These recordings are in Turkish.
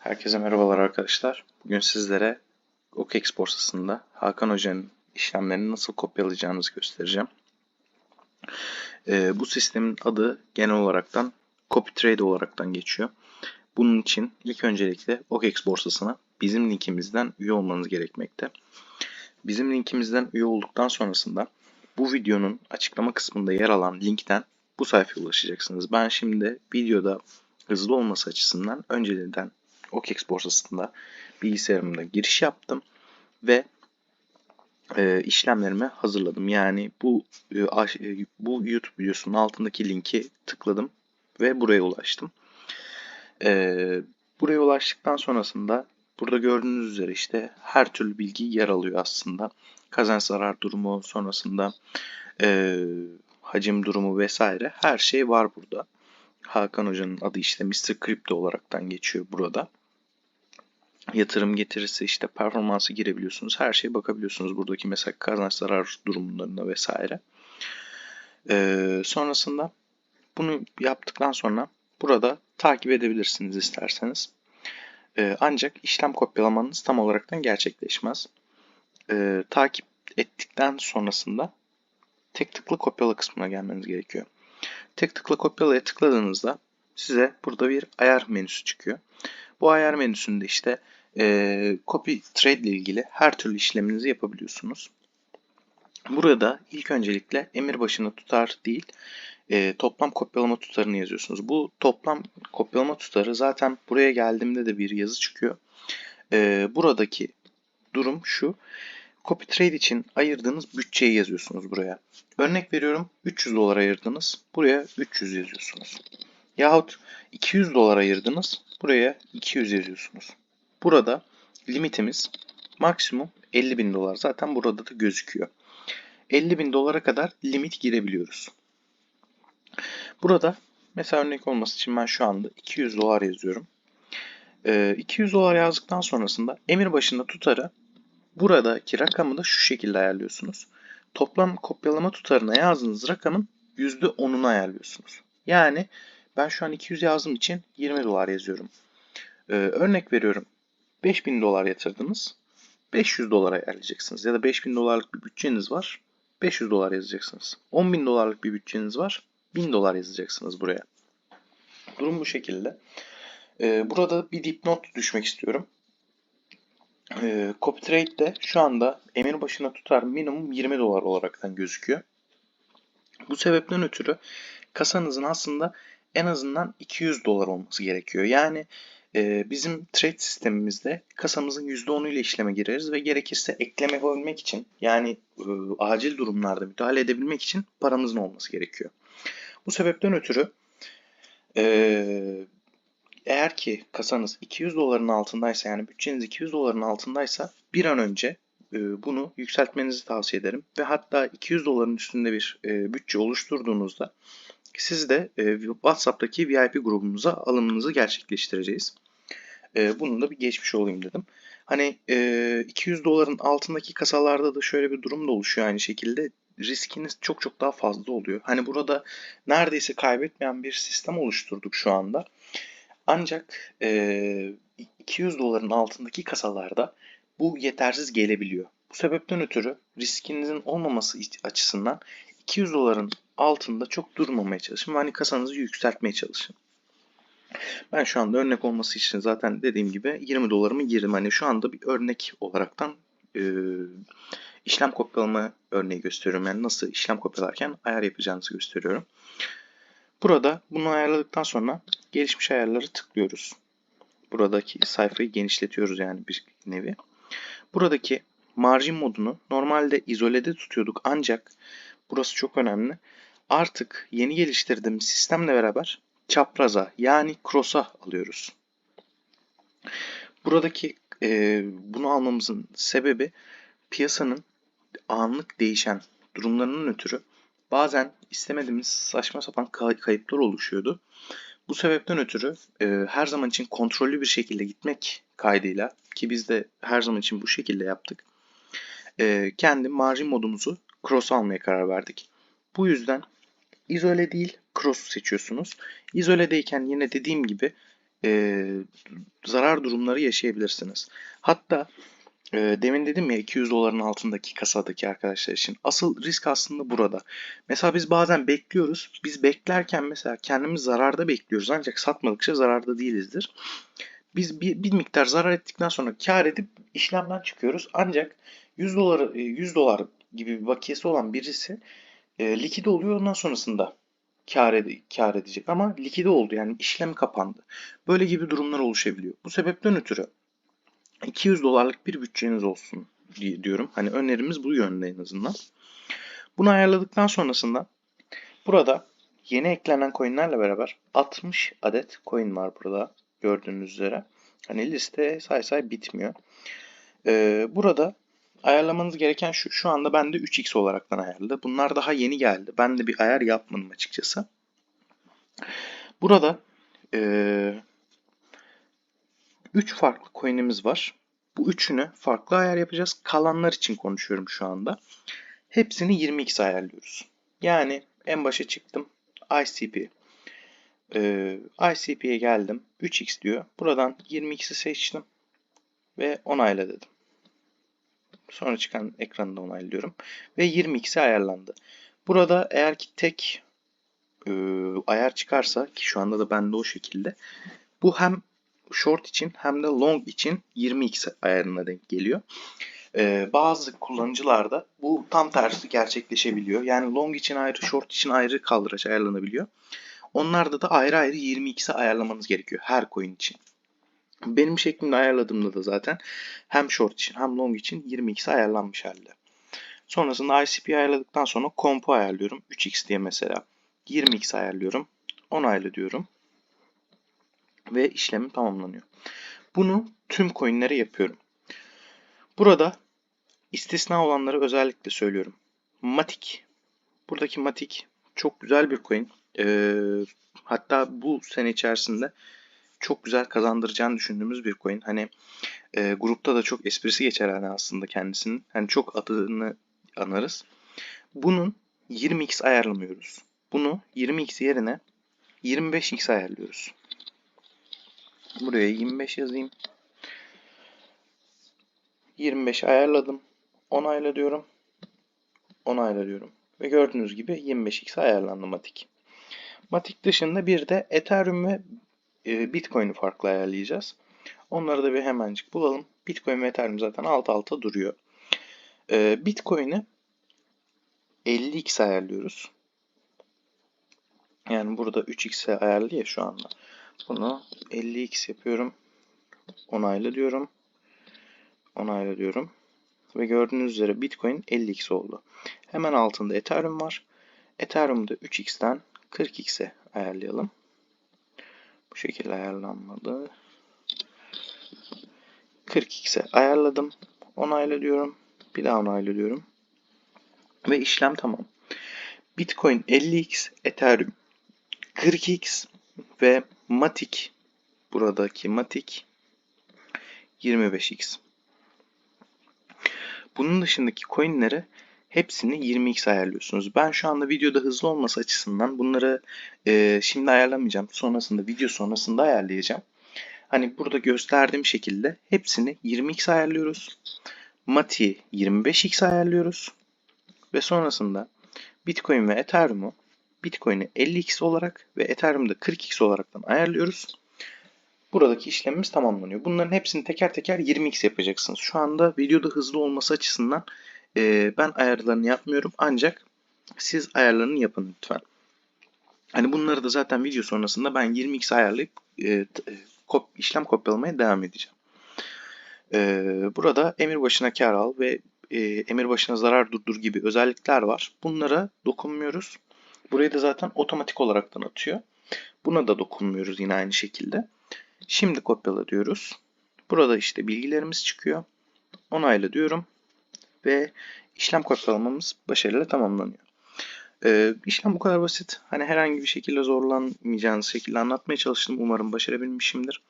Herkese merhabalar arkadaşlar. Bugün sizlere OKEX borsasında Hakan Hoca'nın işlemlerini nasıl kopyalayacağınızı göstereceğim. Ee, bu sistemin adı genel olaraktan Copy Trade olaraktan geçiyor. Bunun için ilk öncelikle OKEX borsasına bizim linkimizden üye olmanız gerekmekte. Bizim linkimizden üye olduktan sonrasında bu videonun açıklama kısmında yer alan linkten bu sayfaya ulaşacaksınız. Ben şimdi videoda hızlı olması açısından önceden OKEX borsasında bilgisayarımda giriş yaptım ve e, işlemlerimi hazırladım. Yani bu e, e, bu YouTube videosunun altındaki linki tıkladım ve buraya ulaştım. E, buraya ulaştıktan sonrasında burada gördüğünüz üzere işte her türlü bilgi yer alıyor aslında. Kazanç zarar durumu sonrasında e, hacim durumu vesaire her şey var burada. Hakan Hoca'nın adı işte Mr. Crypto olaraktan geçiyor burada yatırım getirirse işte performansı girebiliyorsunuz. Her şeye bakabiliyorsunuz buradaki mesela kazanç zarar durumlarına vesaire. Ee, sonrasında bunu yaptıktan sonra burada takip edebilirsiniz isterseniz. Ee, ancak işlem kopyalamanız tam olaraktan gerçekleşmez. Ee, takip ettikten sonrasında tek tıklı kopyala kısmına gelmeniz gerekiyor. Tek tıkla kopyalaya tıkladığınızda size burada bir ayar menüsü çıkıyor. Bu ayar menüsünde işte e, copy trade ile ilgili her türlü işleminizi yapabiliyorsunuz. Burada ilk öncelikle emir başına tutar değil e, toplam kopyalama tutarını yazıyorsunuz. Bu toplam kopyalama tutarı zaten buraya geldiğimde de bir yazı çıkıyor. E, buradaki durum şu. Copy trade için ayırdığınız bütçeyi yazıyorsunuz buraya. Örnek veriyorum 300 dolar ayırdınız. Buraya 300 yazıyorsunuz. Yahut 200 dolar ayırdınız. Buraya 200 yazıyorsunuz. Burada limitimiz maksimum 50 bin dolar. Zaten burada da gözüküyor. 50 bin dolara kadar limit girebiliyoruz. Burada mesela örnek olması için ben şu anda 200 dolar yazıyorum. 200 ee, dolar yazdıktan sonrasında emir başında tutarı buradaki rakamı da şu şekilde ayarlıyorsunuz. Toplam kopyalama tutarına yazdığınız rakamın %10'unu ayarlıyorsunuz. Yani ben şu an 200 yazdığım için 20 dolar yazıyorum. Ee, örnek veriyorum. 5000 dolar yatırdınız. 500 dolara ayarlayacaksınız. Ya da 5000 dolarlık bir bütçeniz var. 500 dolar yazacaksınız. 10.000 dolarlık bir bütçeniz var. 1000 dolar yazacaksınız buraya. Durum bu şekilde. Ee, burada bir dipnot düşmek istiyorum. Ee, CopyTrade'de şu anda emir başına tutar minimum 20 dolar olaraktan gözüküyor. Bu sebepten ötürü kasanızın aslında en azından 200 dolar olması gerekiyor. Yani e, bizim trade sistemimizde kasamızın %10'u ile işleme gireriz ve gerekirse ekleme yapabilmek için yani e, acil durumlarda müdahale edebilmek için paramızın olması gerekiyor. Bu sebepten ötürü e, eğer ki kasanız 200 doların altındaysa yani bütçeniz 200 doların altındaysa bir an önce e, bunu yükseltmenizi tavsiye ederim. Ve hatta 200 doların üstünde bir e, bütçe oluşturduğunuzda siz de e, WhatsApp'taki VIP grubumuza alımınızı gerçekleştireceğiz. E, bunun da bir geçmiş olayım dedim. Hani e, 200 doların altındaki kasalarda da şöyle bir durum da oluşuyor aynı şekilde. Riskiniz çok çok daha fazla oluyor. Hani burada neredeyse kaybetmeyen bir sistem oluşturduk şu anda. Ancak e, 200 doların altındaki kasalarda bu yetersiz gelebiliyor. Bu sebepten ötürü riskinizin olmaması açısından 200 doların altında çok durmamaya çalışın ve hani kasanızı yükseltmeye çalışın. Ben şu anda örnek olması için zaten dediğim gibi 20 dolarımı girdim. Hani şu anda bir örnek olaraktan e, işlem kopyalama örneği gösteriyorum. Yani nasıl işlem kopyalarken ayar yapacağınızı gösteriyorum. Burada bunu ayarladıktan sonra gelişmiş ayarları tıklıyoruz. Buradaki sayfayı genişletiyoruz yani bir nevi. Buradaki margin modunu normalde izolede tutuyorduk ancak burası çok önemli. Artık yeni geliştirdiğimiz sistemle beraber çapraza yani cross'a alıyoruz. Buradaki e, bunu almamızın sebebi piyasanın anlık değişen durumlarının ötürü bazen istemediğimiz saçma sapan kayıplar oluşuyordu. Bu sebepten ötürü e, her zaman için kontrollü bir şekilde gitmek kaydıyla ki biz de her zaman için bu şekilde yaptık. E, kendi margin modumuzu cross almaya karar verdik. Bu yüzden izole değil cross seçiyorsunuz. İzoledeyken yine dediğim gibi e, zarar durumları yaşayabilirsiniz. Hatta e, demin dedim ya 200 doların altındaki kasadaki arkadaşlar için. Asıl risk aslında burada. Mesela biz bazen bekliyoruz. Biz beklerken mesela kendimiz zararda bekliyoruz. Ancak satmadıkça zararda değilizdir. Biz bir, bir miktar zarar ettikten sonra kar edip işlemden çıkıyoruz. Ancak 100 dolar 100 dolar gibi bir bakiyesi olan birisi e, likide oluyor ondan sonrasında kar, ede, kar edecek ama likide oldu yani işlem kapandı. Böyle gibi durumlar oluşabiliyor. Bu sebepten ötürü 200 dolarlık bir bütçeniz olsun diye diyorum. Hani önerimiz bu yönde en azından. Bunu ayarladıktan sonrasında burada yeni eklenen coinlerle beraber 60 adet coin var burada gördüğünüz üzere. Hani liste say say bitmiyor. Ee, burada ayarlamanız gereken şu. Şu anda bende 3x olaraktan ayarlı. Bunlar daha yeni geldi. Ben de bir ayar yapmadım açıkçası. Burada ee, 3 farklı coin'imiz var. Bu üçünü farklı ayar yapacağız. Kalanlar için konuşuyorum şu anda. Hepsini 20x ayarlıyoruz. Yani en başa çıktım. ICP. Ee, ICP'ye geldim. 3x diyor. Buradan 20x'i seçtim. Ve onayla dedim. Sonra çıkan ekranı da onaylıyorum. Ve 20x'e ayarlandı. Burada eğer ki tek e, ayar çıkarsa ki şu anda da bende o şekilde. Bu hem short için hem de long için 20x ayarına denk geliyor. Ee, bazı kullanıcılarda bu tam tersi gerçekleşebiliyor. Yani long için ayrı, short için ayrı kaldıraç ayarlanabiliyor. Onlarda da ayrı ayrı 22'se ayarlamanız gerekiyor her coin için. Benim şeklimde ayarladığımda da zaten hem short için hem long için 22'se ayarlanmış halde. Sonrasında ICP ayarladıktan sonra compo ayarlıyorum. 3x diye mesela. 20x ayarlıyorum. Onaylı diyorum ve işlemi tamamlanıyor. Bunu tüm coinlere yapıyorum. Burada istisna olanları özellikle söylüyorum. Matic. Buradaki Matic çok güzel bir coin. Ee, hatta bu sene içerisinde çok güzel kazandıracağını düşündüğümüz bir coin. Hani e, grupta da çok esprisi geçer hani aslında kendisinin. Hani çok adını anarız. Bunun 20x ayarlamıyoruz. Bunu 20x yerine 25x ayarlıyoruz. Buraya 25 yazayım. 25 ayarladım. Onayla diyorum. Onayla diyorum. Ve gördüğünüz gibi 25x ayarlandı Matic. Matic dışında bir de Ethereum ve e, Bitcoin'i farklı ayarlayacağız. Onları da bir hemencik bulalım. Bitcoin ve Ethereum zaten alt alta duruyor. E, Bitcoin'i 50x ayarlıyoruz. Yani burada 3x'e ayarlı ya şu anda. Bunu 50x yapıyorum. Onayla diyorum. Onayla diyorum. Ve gördüğünüz üzere Bitcoin 50x oldu. Hemen altında Ethereum var. Ethereum'da 3x'ten 40x'e ayarlayalım. Bu şekilde ayarlanmadı. 40x'e ayarladım. Onayla diyorum. Bir daha onayla diyorum. Ve işlem tamam. Bitcoin 50x, Ethereum 40x ve Matic buradaki Matic 25x. Bunun dışındaki coinlere hepsini 20x ayarlıyorsunuz. Ben şu anda videoda hızlı olması açısından bunları e, şimdi ayarlamayacağım. Sonrasında video sonrasında ayarlayacağım. Hani burada gösterdiğim şekilde hepsini 20x ayarlıyoruz. Mati'yi 25x ayarlıyoruz. Ve sonrasında Bitcoin ve Ethereum'u Bitcoin'i 50x olarak ve Ethereum'da 40x olaraktan ayarlıyoruz. Buradaki işlemimiz tamamlanıyor. Bunların hepsini teker teker 20x yapacaksınız. Şu anda videoda hızlı olması açısından e, ben ayarlarını yapmıyorum. Ancak siz ayarlarını yapın lütfen. Hani bunları da zaten video sonrasında ben 20x ayarlayıp e, e, kop, işlem kopyalamaya devam edeceğim. E, burada emir başına kar al ve e, emir başına zarar durdur gibi özellikler var. Bunlara dokunmuyoruz. Burayı da zaten otomatik olaraktan atıyor. Buna da dokunmuyoruz yine aynı şekilde. Şimdi kopyala diyoruz. Burada işte bilgilerimiz çıkıyor. Onayla diyorum. Ve işlem kopyalamamız başarıyla tamamlanıyor. Ee, işlem bu kadar basit. Hani herhangi bir şekilde zorlanmayacağınız şekilde anlatmaya çalıştım. Umarım başarabilmişimdir.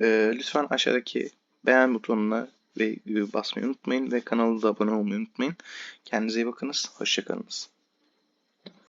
Ee, lütfen aşağıdaki beğen butonuna ve basmayı unutmayın ve kanala da abone olmayı unutmayın. Kendinize iyi bakınız. Hoşçakalınız.